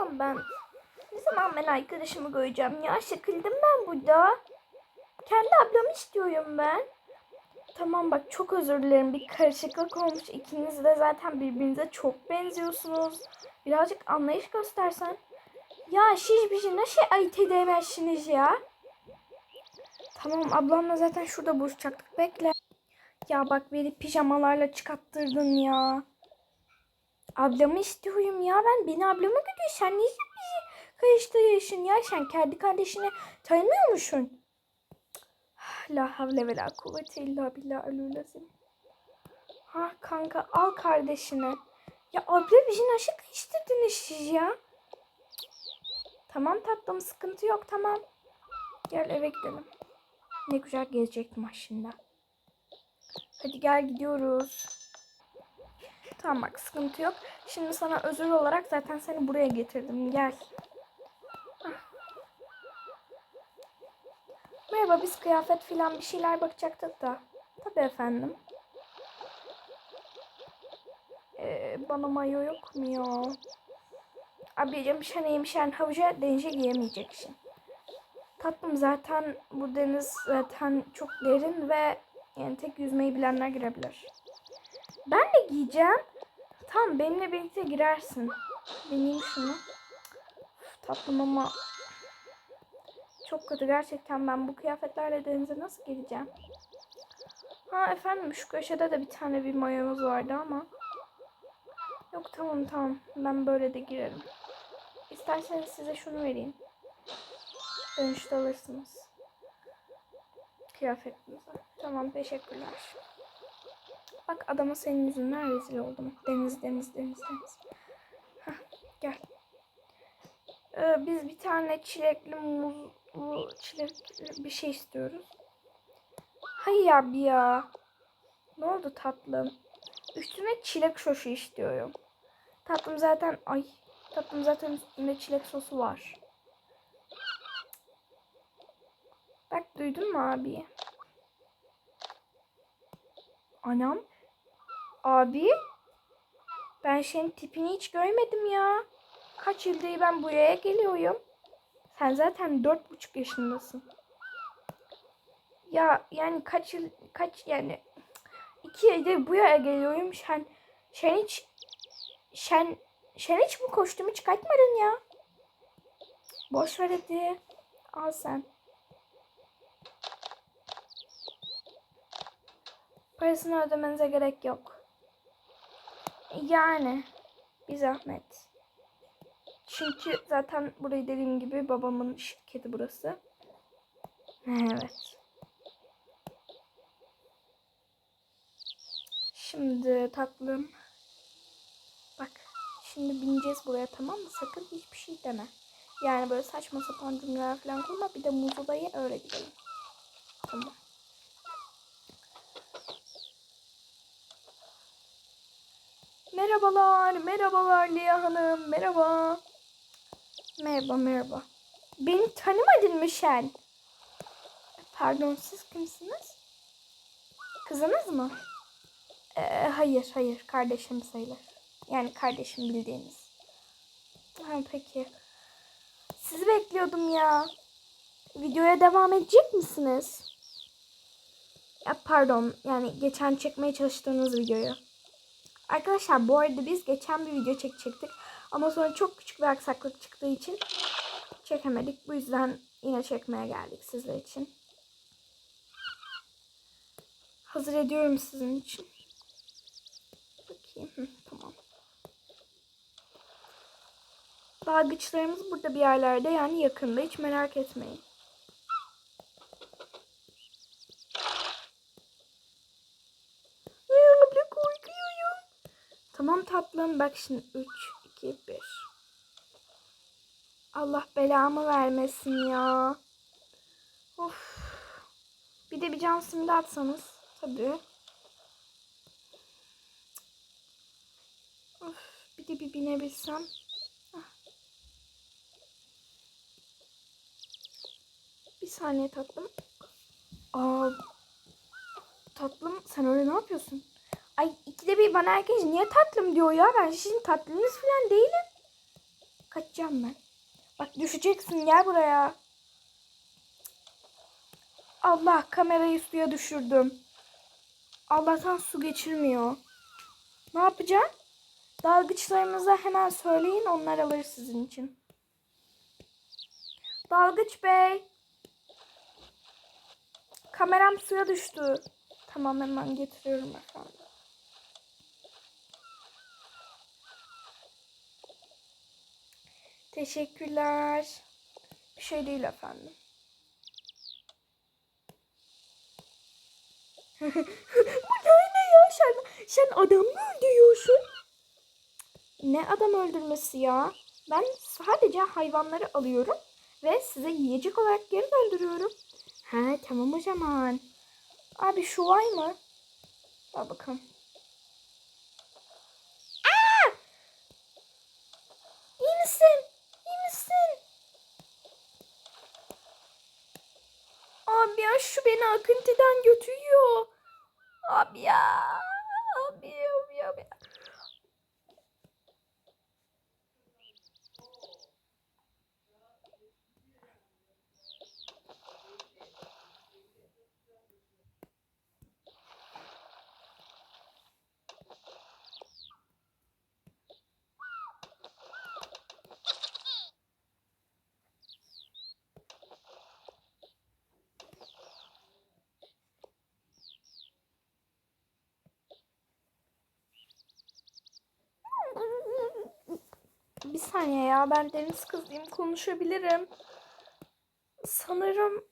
zaman ben ne zaman ben arkadaşımı göreceğim ya? Sıkıldım ben burada. Kendi ablamı istiyorum ben. Tamam bak çok özür dilerim. Bir karışıklık olmuş. İkiniz de zaten birbirinize çok benziyorsunuz. Birazcık anlayış göstersen. Ya siz bizi nasıl ayırt edemezsiniz ya? Tamam ablamla zaten şurada buluşacaktık. Bekle. Ya bak beni pijamalarla çıkarttırdın ya. Ablamı istiyorum ya ben. Beni ablama gidiyor. Sen niye bizi karıştırıyorsun ya? Sen kendi kardeşini tanımıyor musun? La havle ve la kuvvete illa billah alulazim. Ha kanka al kardeşini. Ya abla bizi nasıl karıştırdınız siz ya? Tamam tatlım sıkıntı yok tamam. Gel eve gidelim. Ne güzel gezecektim aslında. Hadi gel gidiyoruz. Tamam bak sıkıntı yok. Şimdi sana özür olarak zaten seni buraya getirdim. Gel. Merhaba biz kıyafet filan bir şeyler bakacaktık da. Tabii efendim. Ee, bana mayo yok mu ya? Abicim sen iyiymişen havuca denize giyemeyeceksin. Tatlım zaten bu deniz zaten çok derin ve yani tek yüzmeyi bilenler girebilir. Ben de giyeceğim. Tamam benimle birlikte girersin. Deneyeyim şunu. Üf, tatlım ama çok kötü gerçekten ben bu kıyafetlerle denize nasıl gireceğim? Ha efendim şu köşede de bir tane bir mayomuz vardı ama. Yok tamam tamam ben böyle de girerim. İsterseniz size şunu vereyim. Dönüşte alırsınız. Kıyafetinize. Tamam teşekkürler. Bak adama senin yüzünden rezil oldum. Deniz deniz deniz deniz. Hah, gel. Ee, biz bir tane çilekli muzlu çilekli bir şey istiyoruz. Hayır abi ya. Ne oldu tatlım? Üstüne çilek şoşu istiyorum. Tatlım zaten ay tatlım zaten üstünde çilek sosu var. Bak duydun mu abi? Anam. Abi. Ben senin tipini hiç görmedim ya. Kaç yıldır ben buraya geliyorum. Sen zaten dört buçuk yaşındasın. Ya yani kaç yıl kaç yani iki yıldır buraya geliyorum. Sen sen hiç sen sen hiç bu kostümü çıkartmadın ya. Boş ver hadi. Al sen. Parasını ödemenize gerek yok. Yani bir zahmet. Çünkü zaten burayı dediğim gibi babamın şirketi burası. Evet. Şimdi tatlım. Bak şimdi bineceğiz buraya tamam mı? Sakın hiçbir şey deme. Yani böyle saçma sapan cümleler falan kurma. Bir de muzu da ye öyle gidelim. Tamam. Merhabalar, merhabalar Lia Hanım, merhaba. Merhaba, merhaba. Beni tanımadın mı sen? Pardon, siz kimsiniz? Kızınız mı? Ee, hayır, hayır, kardeşim sayılır. Yani kardeşim bildiğiniz. Ha, peki. Sizi bekliyordum ya. Videoya devam edecek misiniz? Ya pardon, yani geçen çekmeye çalıştığınız videoyu. Arkadaşlar bu arada biz geçen bir video çekecektik. Ama sonra çok küçük bir aksaklık çıktığı için çekemedik. Bu yüzden yine çekmeye geldik sizler için. Hazır ediyorum sizin için. Bakayım. Hı, tamam. Dalgıçlarımız burada bir yerlerde yani yakında. Hiç merak etmeyin. Ay, abla korkuyorum. Tamam tatlım bak şimdi 3, 2, 1. Allah belamı vermesin ya. Of. Bir de bir can simidi atsanız. Tabii. Of. Bir de bir binebilsem. Ah. Bir saniye tatlım. Aa, tatlım sen öyle ne yapıyorsun? Ay ikide bir bana herkes niye tatlım diyor ya. Ben sizin tatlınız falan değilim. Kaçacağım ben. Bak düşeceksin gel buraya. Allah kamerayı suya düşürdüm. Allah'tan su geçirmiyor. Ne yapacağım? Dalgıçlarınıza hemen söyleyin onlar alır sizin için. Dalgıç bey. Kameram suya düştü. Tamam hemen getiriyorum efendim. Teşekkürler. Bir şey değil efendim. Bu ne ya? Sen, sen adam mı öldürüyorsun? Ne adam öldürmesi ya? Ben sadece hayvanları alıyorum ve size yiyecek olarak geri döndürüyorum. Ha tamam o zaman. Abi şu var mı? Al bakalım. Aa! İyi misin? İyi misin? Abi ya şu beni akıntıdan götürüyor. Abi ya. Abi abi abi. Bir saniye ya ben deniz kızıyım konuşabilirim. Sanırım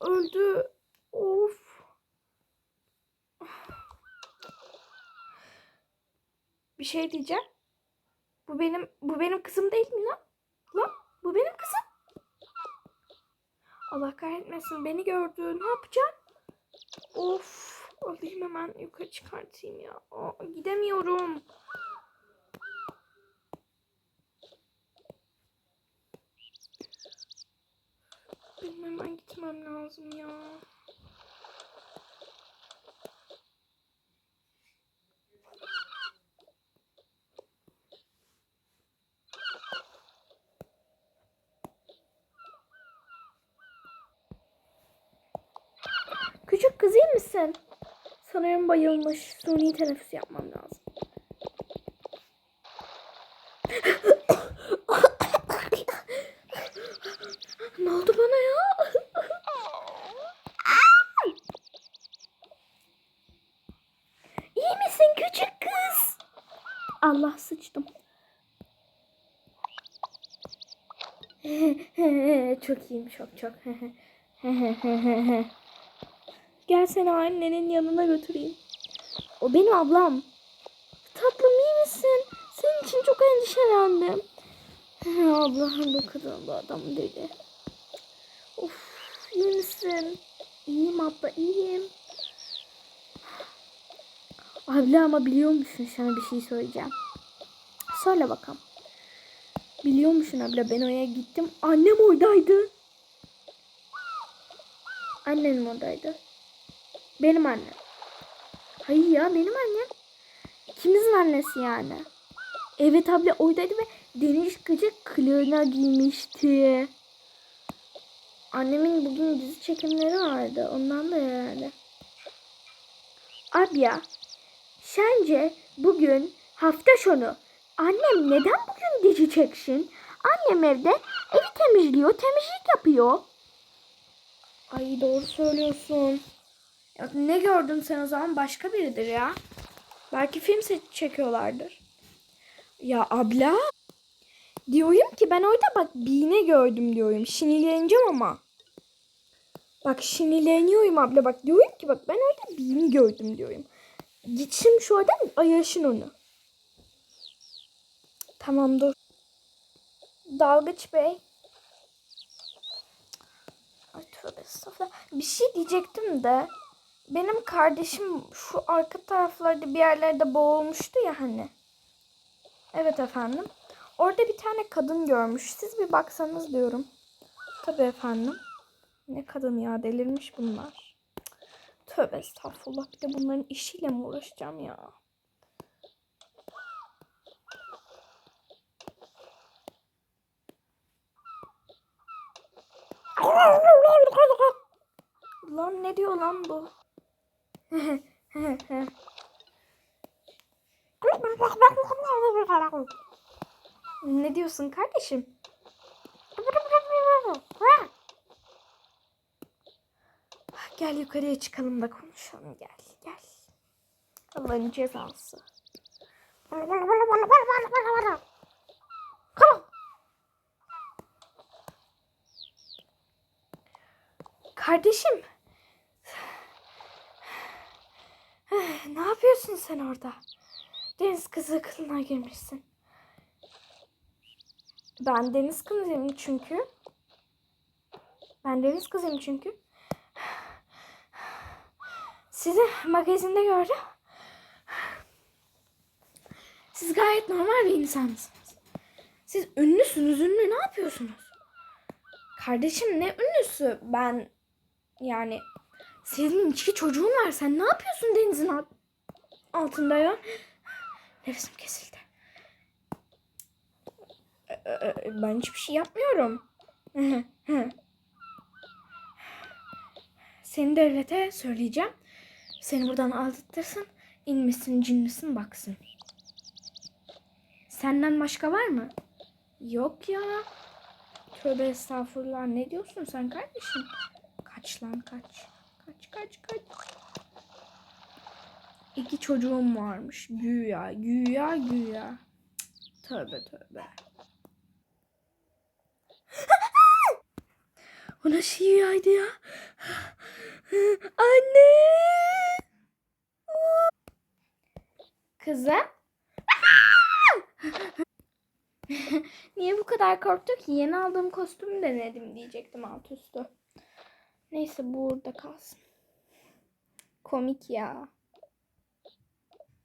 öldü. Of. Bir şey diyeceğim. Bu benim bu benim kızım değil mi lan? Lan bu benim kızım. Allah kahretmesin beni gördü. Ne yapacağım? Of. Alayım hemen yukarı çıkartayım ya. Aa, gidemiyorum. Benim hemen gitmem lazım ya. Küçük kız iyi misin? Sanırım bayılmış. Suni teneffüs yapmam lazım. ne oldu bana ya? İyi misin küçük kız? Allah sıçtım. çok iyiyim çok çok. Gel seni annenin yanına götüreyim. O benim ablam. Tatlım iyi misin? Senin için çok endişelendim. Allah'ım bu kadın bu adam dedi. Of iyi misin? İyiyim abla iyiyim. Abla ama biliyor musun sana bir şey söyleyeceğim. Söyle bakalım. Biliyor musun abla ben oraya gittim. Annem oradaydı. Annem oradaydı. Benim annem. Hayır ya benim annem. İkimizin annesi yani. Evet abla oradaydı ve deniz kızı kılığına giymişti. Annemin bugün dizi çekimleri vardı. Ondan da herhalde. Abla sence bugün hafta sonu annem neden bugün dizi çeksin? Annem evde evi temizliyor, temizlik yapıyor. Ay doğru söylüyorsun. Ya ne gördün sen o zaman başka biridir ya. Belki film çekiyorlardır. Ya abla. Diyorum ki ben orada bak Bine gördüm diyorum. Şinileneceğim ama. Bak şinileniyorum abla bak diyorum ki bak ben orada Bini gördüm diyorum. Gitsin şu adam ayırsın onu. Tamam dur. Dalgıç Bey. Ay tövbe estağfurullah. Bir şey diyecektim de. Benim kardeşim şu arka taraflarda bir yerlerde boğulmuştu ya hani. Evet efendim. Orada bir tane kadın görmüş. Siz bir baksanız diyorum. Tabii efendim. Ne kadın ya delirmiş bunlar. Tövbe estağfurullah. Bir de bunların işiyle mi uğraşacağım ya? Lan ne diyor lan bu? ne diyorsun kardeşim? Gel yukarıya çıkalım da konuşalım gel gel. Allah'ın cezası. Kardeşim. Ne yapıyorsun sen orada? Deniz kızı kılına girmişsin. Ben deniz kızıyım çünkü. Ben deniz kızıyım çünkü. Sizi magazinde gördüm. Siz gayet normal bir insansınız. Siz ünlüsünüz ünlü ne yapıyorsunuz? Kardeşim ne ünlüsü? Ben yani senin iki çocuğun var. Sen ne yapıyorsun denizin alt- altında ya? Nefesim kesildi. Ben hiçbir şey yapmıyorum. Seni devlete söyleyeceğim. Seni buradan aldırtırsın. İnmişsin cinlisin baksın. Senden başka var mı? Yok ya. Tövbe estağfurullah. Ne diyorsun sen kardeşim? Kaç lan kaç. Kaç kaç kaç. İki çocuğum varmış. Güya güya güya. Tövbe tövbe. O nasıl rüyaydı ya? Anne. Kızım. Niye bu kadar korktu ki? Yeni aldığım kostümü denedim diyecektim alt üstü. Neyse bu burada kalsın. Komik ya.